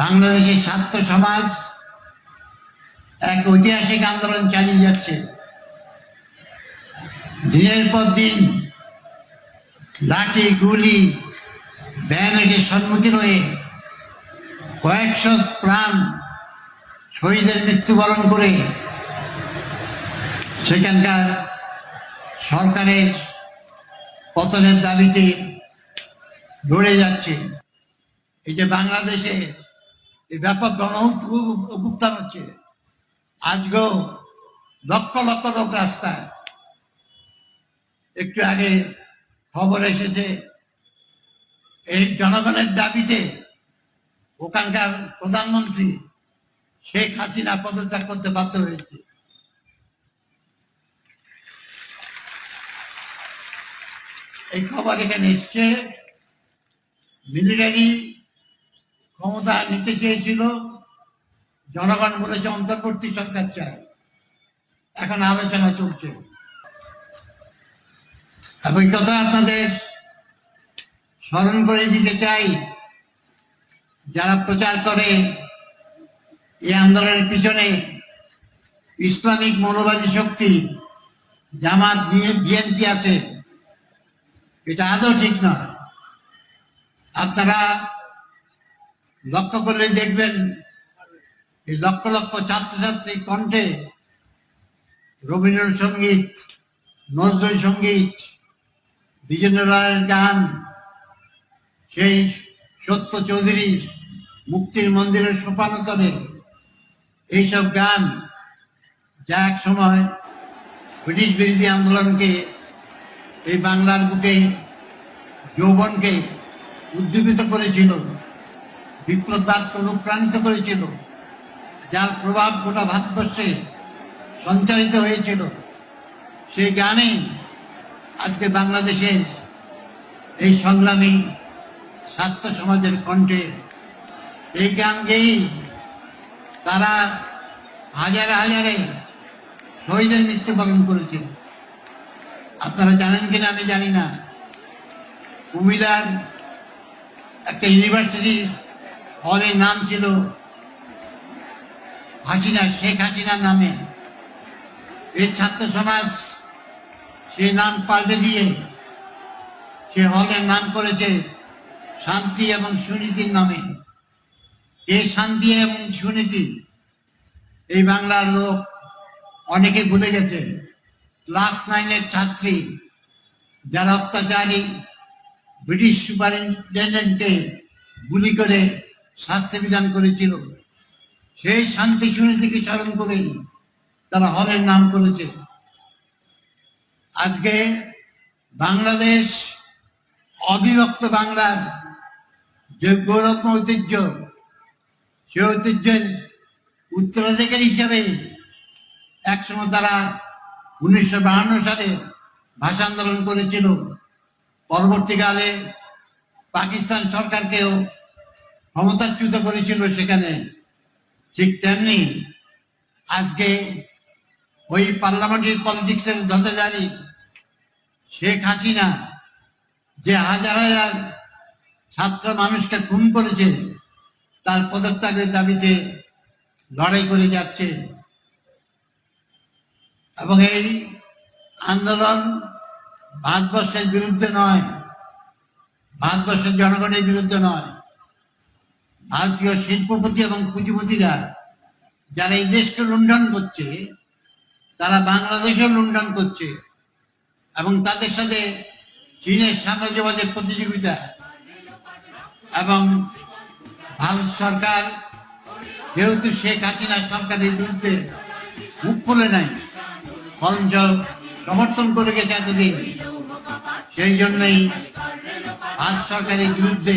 বাংলাদেশের ছাত্র সমাজ এক ঐতিহাসিক আন্দোলন চালিয়ে যাচ্ছে। দিনের পর দিন লাঠি, গুলি, ব্যানারের সম্মুখীন হয়ে কয়েকশো প্রাণ শহীদের মৃত্যুবরণ করে সেখানকার সরকারের পতনের দাবিতে লড়ে যাচ্ছে। এই যে বাংলাদেশে এই ব্যাপক গণ অভ্যুত্থান হচ্ছে। আজকেও লক্ষ লক্ষ লোক রাস্তায়। একটু আগে খবর এসেছে, এই জনগণের দাবিতে ওখানকার প্রধানমন্ত্রী শেখ হাসিনা পদত্যাগ করতে বাধ্য হয়েছে। এই খবর এখানে এসছে মিলিটারি ক্ষমতা নিতে চেয়েছিল, জনগণ বলেছে অন্তর্বর্তী সরকার চায়। এখন আলোচনা চলছে। এবং কথা আপনাদের স্মরণ করে দিতে চাই, যারা প্রচার করে এই আন্দোলনের পিছনে ইসলামিক মৌলবাদী শক্তি, জামাত, বিএনপি আছে, এটা আদৌ ঠিক নয়। আপনারা লক্ষ্য করলে দেখবেন এই লক্ষ লক্ষ ছাত্রছাত্রী কণ্ঠে রবীন্দ্রসঙ্গীত নজরুল সংগীত দ্বিজেন্দ্র রায়ের গান, সেই সত্য চৌধুরীর মুক্তির মন্দিরের সোপানতরে এইসব গান যা এক সময় ব্রিটিশ বিরোধী আন্দোলনকে, এই বাংলার বুকে যৌবনকে উদ্দীপিত করেছিল। বিপ্লববাদকে অনুপ্রাণিত করেছিল, যার প্রভাব গোটা ভারতবর্ষে সঞ্চারিত হয়েছিল। সেই গানে আজকে বাংলাদেশের এই সংগ্রামী ছাত্র সমাজের কণ্ঠে এই গান গেয়েই তারা হাজারে হাজারে শহীদের মৃত্যুবরণ করেছে। আপনারা জানেন কিনা আমি জানি না। কুমিল্লার একটা ইউনিভার্সিটির হলের নাম ছিল হাসিনা, শেখ হাসিনার নামে। এই ছাত্র সমাজ সে নাম পাল্টে দিয়ে সে হলের নাম করেছে শান্তি এবং সুনীতির নামে। এই শান্তি এবং সুনীতি, এই বাংলার লোক অনেকে ভুলে গেছে। ক্লাস নাইনের ছাত্রী, যারা অত্যাচারী ব্রিটিশ সুপারিনটেন্ডেন্টকে গুলি করে শাস্তি বিধান করেছিল। সেই শান্তি সুনীতিকে স্মরণ করে তারা হলের নাম করেছে। আজকে বাংলাদেশ অবিভক্ত বাংলার যে গৌরব ঐতিহ্য, সে ঐতিহ্যের উত্তরাধিকারী হিসাবে একসময় তারা উনিশশো বাহান্ন সালে ভাষা আন্দোলন করেছিল। পরবর্তীকালে পাকিস্তান সরকারকেও ক্ষমতাচ্যুত করেছিল সেখানে, ঠিক তেমনি আজকে ওই পার্লামেন্টারি পলিটিক্সের ধতেদারি শেখ হাসিনা যে হাজার হাজার ছাত্র মানুষকে খুন করেছে, তার পদত্যাগের দাবিতে লড়াই করে যাচ্ছে। এবং এই আন্দোলন ভারতবর্ষের বিরুদ্ধে নয়, ভারতবর্ষের জনগণের বিরুদ্ধে নয়। ভারতীয় শিল্পপতি এবং পুঁজিপতিরা যারা এই দেশকে লুণ্ঠন করছে, তারা বাংলাদেশও লুণ্ঠন করছে এবং তাদের সাথে চীনের সাম্রাজ্যবাদের প্রতিযোগিতা এবং ভারত সরকার, যেহেতু শেখ হাসিনা সরকারের বিরুদ্ধে মুখ খুলে নাই, বরঞ্চ সমর্থন করে গেছে এতদিন, সেই জন্যই ভারত সরকারের বিরুদ্ধে